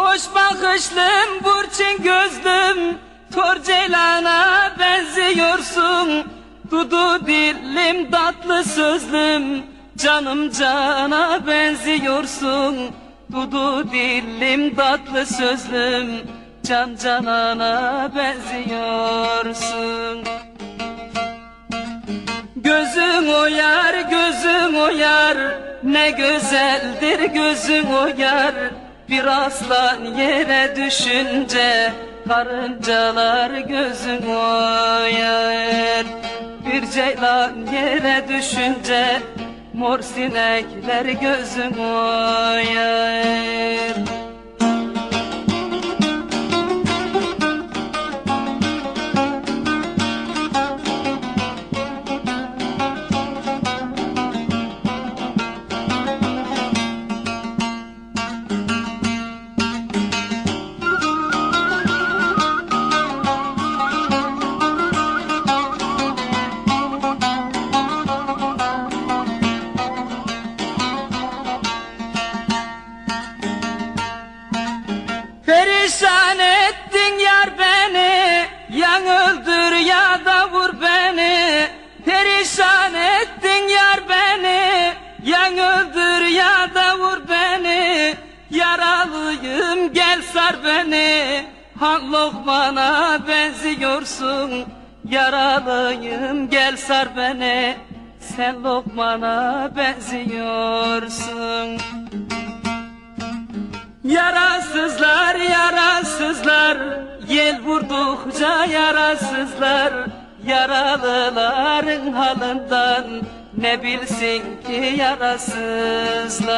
Hoş bakışlım, burçin gözlüm, tor ceylana benziyorsun. Dudu dilim, tatlı sözlüm, canım cana benziyorsun. Dudu dilim, tatlı sözlüm, can canana benziyorsun. Gözün oyar, gözün oyar Ne güzeldir gözün oyar Bir aslan yere düşünce Karıncalar gözün oyar. Bir ceylan yere düşünce Mor sinekler gözün oyar beni Han Lokman'a benziyorsun. Yaralıyım gel sar beni. Sen Lokman'a benziyorsun. Yarasızlar yarasızlar. Yel vurdukça yarasızlar. Yaralıların halından Ne bilsin ki yarasızlar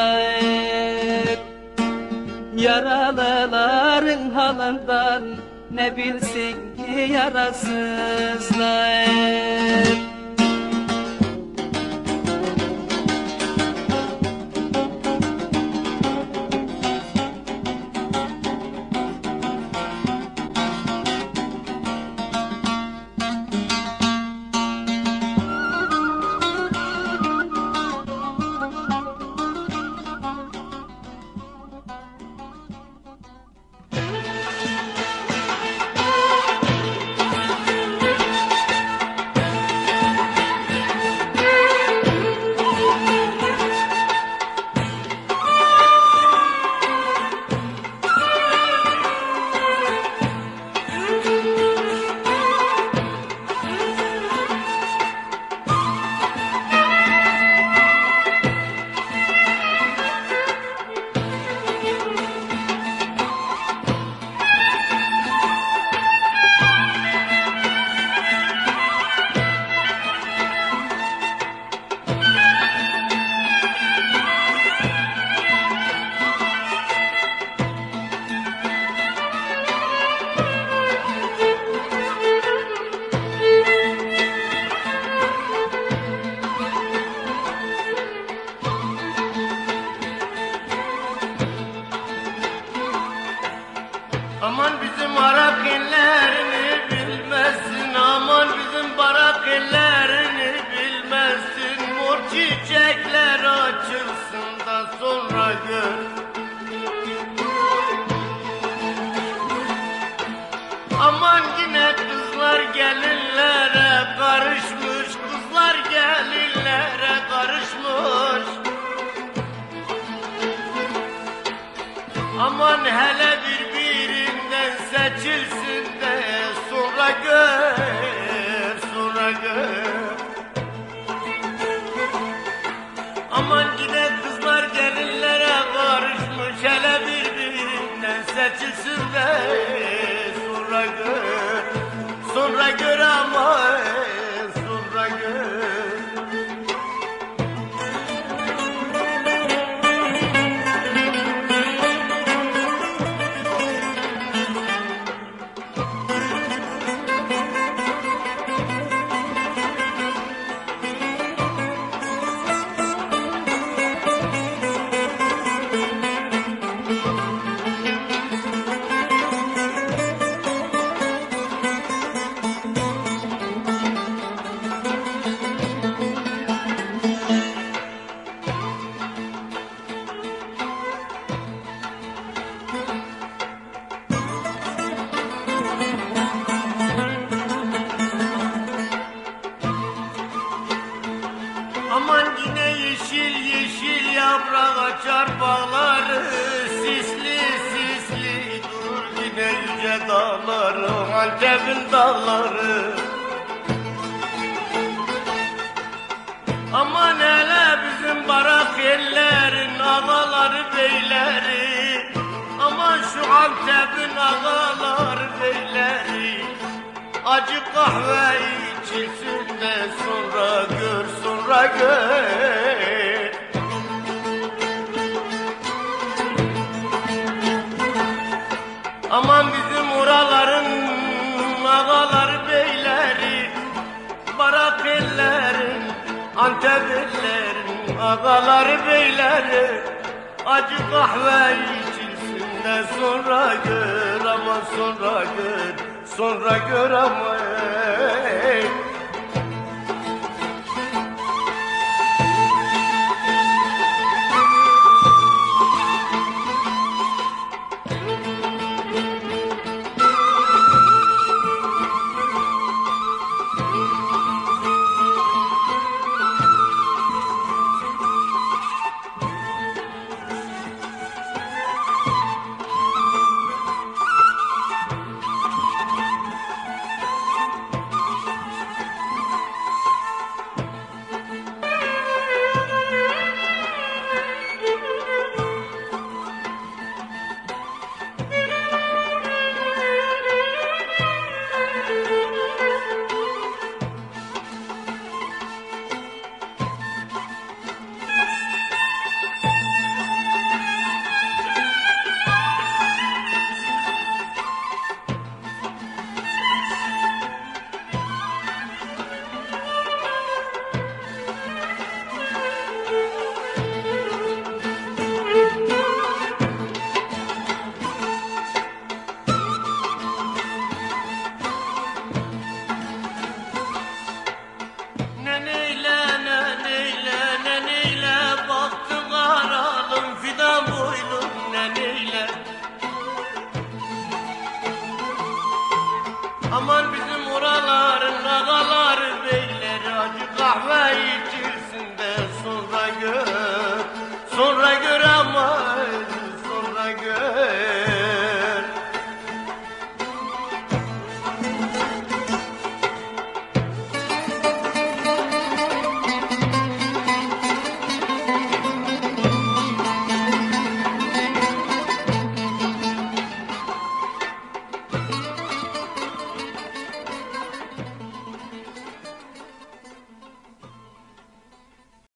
Yaralıların halından Ne bilsin ki yarasızlar Aman bizim Arap ellerini bilmezsin Aman bizim barak ellerini bilmezsin Mor çiçekler açılsın da sonra gör. Aman yine kızlar gelinlere karışmış Kızlar gelinlere karışmış. Aman hele birbirinden Yeşil yeşil yaprak açar bağları Sisli sisli durur yine yüce dağları Antep'in dağları. Aman hele bizim barak yerlerin ağaları beyleri. Aman şu Antep'in ağaları beyleri. Acı kahve içilsin de sonra gör sonra Aman bizim oraların ağaları beyleri Barak ellerin Antep ellerin ağaları beyleri. Acı kahve içilsin de sonra gör ama sonra gör Sonra gör ama عميت